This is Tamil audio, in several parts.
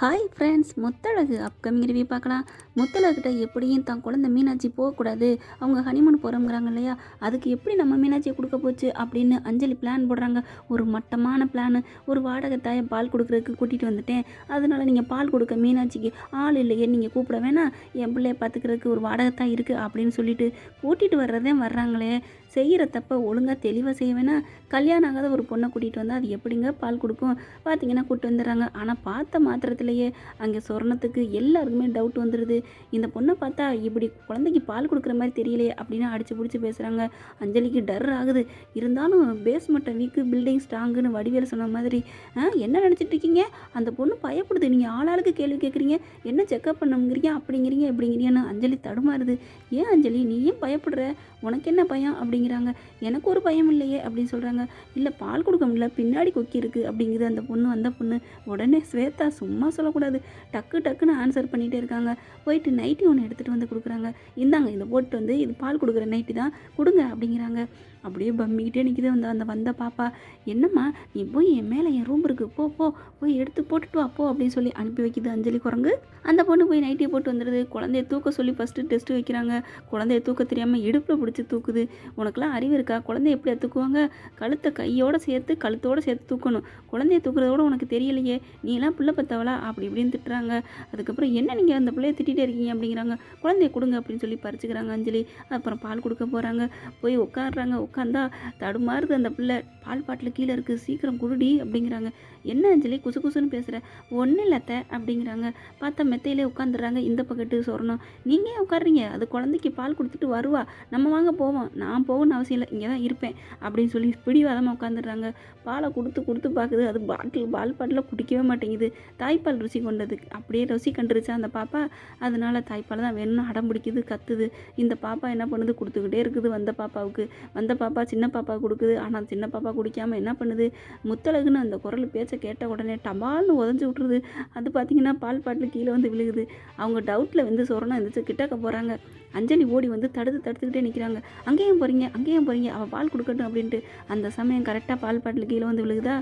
Hi friends Muthazhagu upcoming review பார்க்கலாம். முத்தழகிட்ட எப்படியும் தான் குழந்தை மீனாட்சி போகக்கூடாது. அவங்க ஹனிமூன் போகிறோங்கிறாங்க இல்லையா? அதுக்கு எப்படி நம்ம மீனாட்சியை கொடுக்க போச்சு அப்படின்னு அஞ்சலி பிளான் போடுறாங்க. ஒரு மட்டமான பிளான் ஒரு வாடகை தாயை பால் கொடுக்குறதுக்கு கூட்டிகிட்டு வந்துட்டேன். அதனால நீங்கள் பால் கொடுக்க மீனாட்சிக்கு ஆள் இல்லையே நீங்கள் கூப்பிட வேணாம். என் பிள்ளைய பார்த்துக்கிறதுக்கு ஒரு வாடகை தான் இருக்குது அப்படின்னு சொல்லிட்டு கூட்டிகிட்டு வர்றதே வர்றாங்களே. செய்கிற தப்பை ஒழுங்காக தெளிவாக செய்ய வேணாம். கல்யாணம் ஆகாத ஒரு பொண்ணை கூட்டிகிட்டு வந்தால் அது எப்படிங்க பால் கொடுக்கும்? பார்த்தீங்கன்னா கூப்பிட்டு வந்துடுறாங்க. ஆனால் பார்த்த மாத்திரத்தில் இல்லையே? அங்கே சொர்ணத்துக்கு எல்லாருக்குமே டவுட் வந்துடுது இந்த பொண்ணை பார்த்தா இப்படி குழந்தைக்கு பால் கொடுக்குற மாதிரி தெரியலையே அப்படின்னு அடிச்சு பிடிச்சி பேசுகிறாங்க அஞ்சலிக்கு டர் ஆகுது. இருந்தாலும் பேஸ்மெண்ட்டை வீக்கு பில்டிங் ஸ்ட்ராங்குன்னு வடிவேல் சொன்ன மாதிரி ஆ என்ன நினச்சிட்டு இருக்கீங்க? அந்த பொண்ணு பயப்படுது. நீங்கள் ஆளாளுக்கு கேள்வி கேட்குறீங்க என்ன செக்கப் பண்ணுங்கிறீங்க அப்படிங்கிறீங்க இப்படிங்கிறீங்கன்னு அஞ்சலி தடுமாறுது. ஏன் அஞ்சலி? நீ ஏன் பயப்படுற? உனக்கு என்ன பயம்? அப்படிங்கிறாங்க. எனக்கு ஒரு பயம் இல்லையே அப்படின்னு சொல்கிறாங்க இல்லை பால் கொடுக்க முடியல. பின்னாடி கொக்கி இருக்குது அப்படிங்குது அந்த பொண்ணு. அந்த பொண்ணு உடனே ஸ்வேதா சும்மா சொல்லக்கூடாது. டக்கு டக்குன்னு ஆன்சர் பண்ணிகிட்டே இருக்காங்க. போயிட்டு நைட்டி ஒன்று எடுத்துகிட்டு வந்து கொடுக்குறாங்க. இந்தாங்க இதை போட்டு வந்து இது பால் கொடுக்குற நைட்டி தான். கொடுங்க அப்படிங்கிறாங்க. அப்படியே பம்மிக்கிட்டே நிற்கிது அந்த அந்த வந்த பாப்பா என்னம்மா நீ போய் என் மேலே என் ரூம் இருக்குது போ போ போய் எடுத்து போட்டுட்டு வா போ அப்படின்னு சொல்லி அனுப்பி வைக்குது அஞ்சலி குரங்கு. அந்த பொண்ணு போய் நைட்டியை போட்டு வந்துடுது குழந்தைய தூக்க சொல்லி ஃபஸ்ட்டு டெஸ்ட் வைக்கிறாங்க. குழந்தைய தூக்க தெரியாமல் இடுப்பில் பிடிச்சி தூக்குது. உனக்கெல்லாம் அறிவு இருக்கா? குழந்தைய எப்படி தூக்குவாங்க கழுத்தை கையோடு சேர்த்து கழுத்தோடு சேர்த்து தூக்கணும். குழந்தைய தூக்குறதோட உனக்கு தெரியலையே. நீலாம் பிள்ளை பத்தவளா? அப்படி இப்படின்னு திட்டுறாங்க. அதுக்கப்புறம் என்ன நீங்கள் அந்த பிள்ளைய திட்டிகிட்டே இருக்கீங்க? அப்படிங்கிறாங்க. குழந்தைய கொடுங்க அப்படின்னு சொல்லி பறிச்சுக்கிறாங்க அஞ்சலி. அப்புறம் பால் கொடுக்க போகிறாங்க போய் உட்காடுறாங்க உட்காந்தா தடுமாறுது அந்த பிள்ளை. பால் பாட்டில் கீழே இருக்குது சீக்கிரம் குருடி அப்படிங்கிறாங்க. என்ன அஞ்சலி குசு குசுன்னு பேசுகிற ஒன்றும் இல்லத்த அப்படிங்கிறாங்க. பார்த்தா மெத்தையிலே உட்காந்துடுறாங்க இந்த பக்கத்து சொரணும். நீங்கள் ஏன் உட்காடுறீங்க அது குழந்தைக்கு பால் கொடுத்துட்டு வருவா. நம்ம வாங்க போவோம். நான் போகணும்னு அவசியம் இல்லை. இங்கே தான் இருப்பேன் அப்படின்னு சொல்லி பிடிவாதமாக உட்காந்துடுறாங்க பாலை கொடுத்து கொடுத்து பார்க்குது. அது பாட்டில் பால் பாட்டில் குடிக்கவே மாட்டேங்குது. தாய்ப்பால் ருசி கொண்டது. அப்படியே ருசி கண்டுருச்சா அந்த பாப்பா? அதனால தாய்ப்பால் தான் வேணும்னு அடம் பிடிக்குது கத்துது. இந்த பாப்பா என்ன பண்ணுது? கொடுத்துக்கிட்டே இருக்குது வந்த பாப்பாவுக்கு. வந்த பாப்பா சின்ன பாப்பா கொடுக்குது. ஆனால் சின்ன பாப்பா குடிக்காமல் என்ன பண்ணுது? முத்தழகுன்னு அந்த குரல் பேச்சை கேட்ட உடனே டபால்னு உதஞ்சி விட்ருது அது பார்த்தீங்கன்னா பால் பாட்டில் கீழே வந்து விழுகுது. அவங்க டவுட்டில் வந்து சொரணம் எந்திரிச்சு கிட்டக்க போகிறாங்க அஞ்சலி ஓடி வந்து தடுத்து தடுத்துக்கிட்டே நிற்கிறாங்க அங்கேயும் போகிறீங்க அங்கேயும் போகிறீங்க அவள் பால் கொடுக்கட்டும் அப்படின்ட்டு அந்த சமயம் கரெக்டாக பால் பாட்டில் கீழே வந்து விழுகுதா?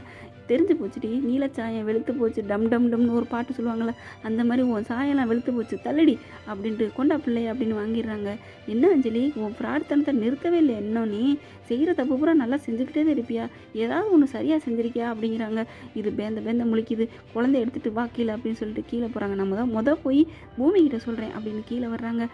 தெரிஞ்சு போச்சுடி நீலச்சாயம் வெளுத்து போச்சு. டம் டம் டம்னு ஒரு பாட்டு சொல்லுவாங்கள்ல அந்த மாதிரி உன் சாயம்லாம் வெளுத்து போச்சு தள்ளடி அப்படின்ட்டு கொண்டா பிள்ளை அப்படின்னு வாங்கிடுறாங்க. என்ன அஞ்சலி? உன் பிரார்த்தனத்தை நிறுத்தவே இல்லை இன்னும் நீ? செய்கிற தப்பு பூரா நல்லா செஞ்சுக்கிட்டே தான் இருப்பியா? ஏதாவது ஒன்று சரியாக செஞ்சிருக்கியா? அப்படிங்கிறாங்க. இது பேந்த பேந்த முழிக்குது. குழந்தை எடுத்துகிட்டு வா கீழே அப்படின்னு சொல்லிட்டு கீழே போகிறாங்க நம்ம தான் மொதல் போய் பூமிக்கிட்ட சொல்கிறேன் அப்படின்னு கீழே வர்றாங்க.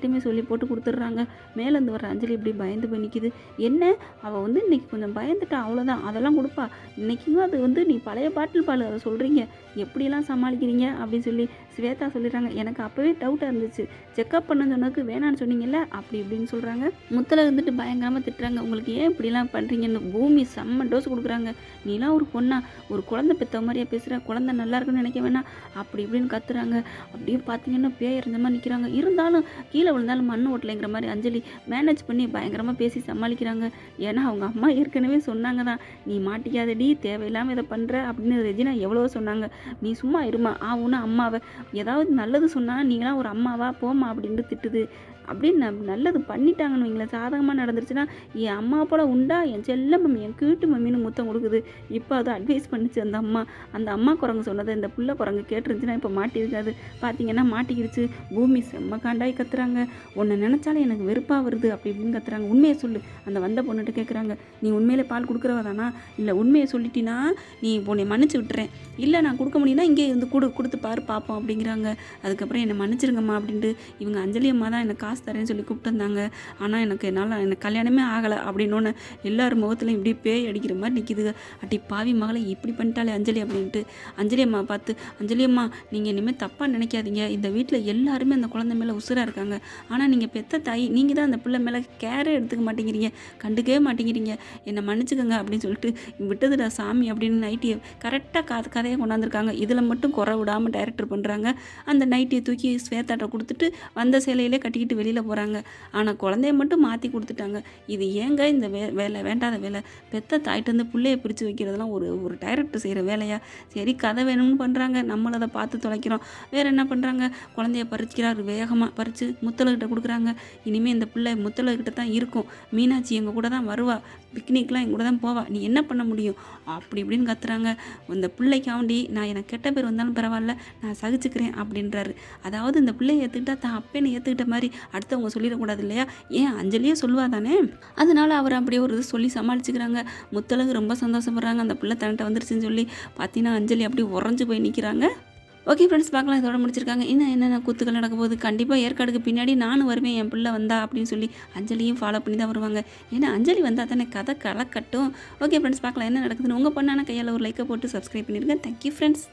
எல்லாத்துட்டையுமே சொல்லி போட்டு கொடுத்துட்றாங்க. மேலேருந்து வர அஞ்சலி இப்படி பயந்து போய் நிற்கிது என்ன? அவள் வந்து இன்னைக்கு கொஞ்சம் பயந்துட்டா அவ்வளோதான் அதெல்லாம் கொடுப்பா. இன்னைக்கும் அது வந்து நீ பழைய பாட்டில் பால் அதை சொல்கிறீங்க எப்படியெல்லாம் சமாளிக்கிறீங்க? அப்படின்னு சொல்லி ஸ்வேதா சொல்லிடுறாங்க எனக்கு அப்போவே டவுட்டாக இருந்துச்சு. செக்கப் பண்ண சொன்னதுக்கு வேணான்னு சொன்னீங்கல்ல? அப்படி இப்படின்னு சொல்கிறாங்க முத்தில் இருந்துட்டு பயங்கரமாக திட்டுறாங்க. உங்களுக்கு ஏன் இப்படிலாம் பண்ணுறீங்கன்னு பூமி செம்ம டோஸ் கொடுக்குறாங்க. நீலாம் ஒரு பொண்ணா ஒரு குழந்தை பெற்ற மாதிரியா பேசுகிற குழந்தை நல்லா இருக்குன்னு நினைக்க வேணாம். அப்படி இப்படின்னு கத்துறாங்க. அப்படியே பார்த்தீங்கன்னா பேய் இருந்த மாதிரி நிற்கிறாங்க இருந்தாலும் கீழே விழுந்தாலும் மண் ஓட்டலைங்கிற மாதிரி அஞ்சலி மேனேஜ் பண்ணி பயங்கரமாக பேசி சமாளிக்கிறாங்க. ஏன்னா அவங்க அம்மா ஏற்கனவே சொன்னாங்க தான் நீ மாட்டிக்காதடி தேவையில்லாமல் இதை பண்ணுற அப்படின்னு ரெஜினா எவ்வளோ சொன்னாங்க. நீ சும்மா இருமா ஆவுன்னா அம்மாவை. ஏதாவது நல்லது சொன்னால் நீங்களாம் ஒரு அம்மாவா போம்மா அப்படின்ட்டு திட்டுது. அப்படின்னு ந- நல்லது பண்ணிட்டாங்கன்னு வைங்களேன். சாதகமாக நடந்துருச்சுன்னா என் அம்மா போல் உண்டா? என் செல்ல மம்மி என் கீட்டு மம்மின்னு முத்தம் கொடுக்குது. இப்போ அதை அட்வைஸ் பண்ணுச்சு அந்த அம்மா. அந்த அம்மா குரங்கு சொன்னதை இந்த புள்ள குரங்கு கேட்டுருந்துச்சுன்னா இப்போ மாட்டியிருக்காது. பார்த்தீங்கன்னா மாட்டிக்கிடுச்சு. பூமி செம்ம காண்டாய் கத்துறாங்க. உன்னை நினச்சாலே எனக்கு வெறுப்பாக வருது அப்படி இப்படின்னு கத்துறாங்க. உண்மையை சொல்லு. அந்த வந்த பொண்ணுகிட்ட கேட்குறாங்க நீ உண்மையிலே பால் கொடுக்குறவ தானா? இல்லை உண்மையை சொல்லிட்டினா நீ உன்னை மன்னிச்சு விட்டுறேன். இல்லை நான் கொடுக்க முடியும்னா இங்கே இருந்து கொடு கொடுத்து பாரு பார்ப்போம் அப்படிங்கிறாங்க. அதுக்கப்புறம் என்னை மன்னிச்சிருங்கம்மா அப்படின்ட்டு இவங்க அஞ்சலி அம்மா தான் எனக்கு காசு தரேன்னு சொல்லி கூப்பிட்டு வந்தாங்க ஆனால் எனக்கு என்னால் எனக்கு கல்யாணமே ஆகலை அப்படின்னோன்னு எல்லார் முகத்துலையும் இப்படி பேய் அடிக்கிற மாதிரி நிற்கிதுங்க அட்டி பாவி மகளை இப்படி பண்ணிட்டாலே அஞ்சலி அப்படின்ட்டு. அஞ்சலி அம்மா பார்த்து அஞ்சலி அம்மா நீங்கள் இனிமேல் தப்பாக நினைக்காதீங்க. இந்த வீட்டில் எல்லாருமே அந்த குழந்தை மேலே உசுராக இருக்காங்க. ஆனால் நீங்கள் பெத்த தாய் நீங்கள் தான் அந்த பிள்ளை மேலே கேரே எடுத்துக்க மாட்டேங்கிறீங்க. கண்டுக்கவே மாட்டேங்கிறீங்க. என்னை மன்னிச்சுக்கோங்க அப்படின்னு சொல்லிட்டு விட்டதுடா சாமி அப்படின்னு நைட்டியை கரெக்டாக கதை கதையை கொண்டாந்துருக்காங்க. இதில் மட்டும் குறை விடாமல் டைரக்டர் பண்ணுறாங்க அந்த நைட்டியை தூக்கி ஸ்வேத்தாட்டை கொடுத்துட்டு வந்த சேலையிலே கட்டிக்கிட்டு வெளியில் போகிறாங்க ஆனால் குழந்தைய மட்டும் மாற்றி கொடுத்துட்டாங்க. இது ஏங்க இந்த வே வேலை வேண்டாத வேலை? பெத்த தாயிட்டு வந்து பிள்ளைய பிரித்து வைக்கிறதெல்லாம் ஒரு ஒரு டைரக்டர் செய்கிற வேலையா? சரி கதை வேணும்னு பண்ணுறாங்க நம்மள அதை பார்த்து தொலைக்கிறோம். வேறு என்ன பண்ணுறாங்க குழந்தைய பறிக்கிறாரு வேகமாக பறித்து முத்தலகிட்ட கொடுக்குறாங்க. இனிமேல் இந்த பிள்ளை முத்தலகிட்ட தான் இருக்கும். மீனாட்சி எங்கள் கூட தான் வருவா. பிக்னிக்லாம் எங்கள் கூட தான் போவா. நீ என்ன பண்ண முடியும்? அப்படி இப்படின்னு கத்துறாங்க. இந்த பிள்ளைக்காண்டி நான் எனக்கு கெட்ட பேர் வந்தாலும் பரவாயில்ல. நான் சகிச்சுக்கிறேன் அப்படின்றாரு. அதாவது இந்த பிள்ளையை ஏற்றுக்கிட்டா தான் அப்பேன்னு ஏற்றுக்கிட்ட மாதிரி அடுத்தவங்க சொல்லிடக்கூடாது இல்லையா? ஏன்? அஞ்சலியே சொல்லுவா தானே அதனால அவர் அப்படியே ஒரு இது சொல்லி சமாளிச்சுக்கிறாங்க. முத்தழகு ரொம்ப சந்தோஷப்படுறாங்க. அந்த பிள்ளை தன்கிட்ட வந்துருச்சுன்னு சொல்லி பார்த்தீங்கன்னா அஞ்சலி அப்படியே உறைஞ்சு போய் நிற்கிறாங்க ஓகே ஃப்ரெண்ட்ஸ் பார்க்கலாம். இதோட முடிச்சிருக்காங்க. இன்னும் என்னென்ன கூத்துக்கள் நடக்கும்போது கண்டிப்பாக ஏற்காடுக்கு பின்னாடி நானும் வருவேன். என் பிள்ளை வந்தா அப்படின்னு சொல்லி அஞ்சலியும் ஃபாலோ பண்ணி தான் வருவாங்க. ஏன்னா அஞ்சலி வந்தால் தானே கதை கலக்கட்டும் ஓகே ஃப்ரெண்ட்ஸ் பார்க்கலாம். என்ன நடக்குதுன்னு உங்கள் பொண்ணான கையால் ஒரு லைக்கை போட்டு சப்ஸ்கிரைப் பண்ணியிருக்கேன் தேங்க்யூ ஃப்ரெண்ட்ஸ்